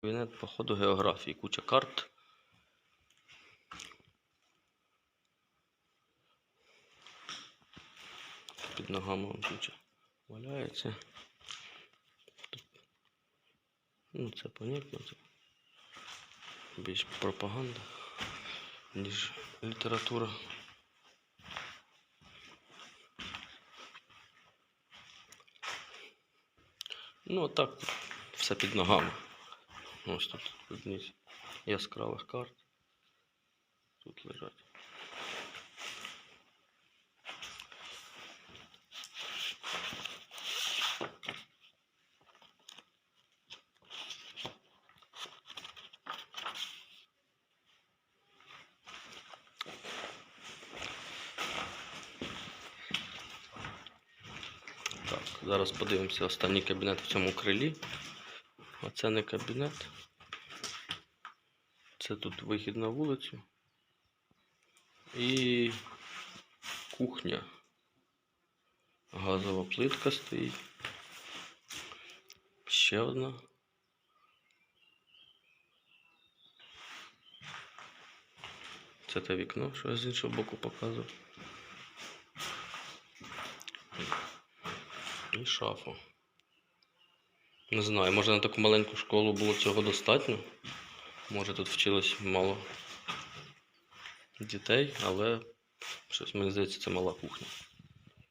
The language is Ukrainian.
Кабінет, походу, географії, куча карт. Під ногами куча валяється. Ну, це понятно. Це більш пропаганда, ніж література. Ну, а так все під ногами. Ось тут одні з яскравих карт. Тут лежать. Так, зараз подивимося останній кабінет в цьому крилі. Оце не кабінет. Це тут вихід на вулицю. І кухня. Газова плитка стоїть. Ще одна. Це те вікно, що я з іншого боку показував. І шафу. Не знаю, може на таку маленьку школу було цього достатньо. Може тут вчилось мало дітей, але щось мені здається, це мала кухня.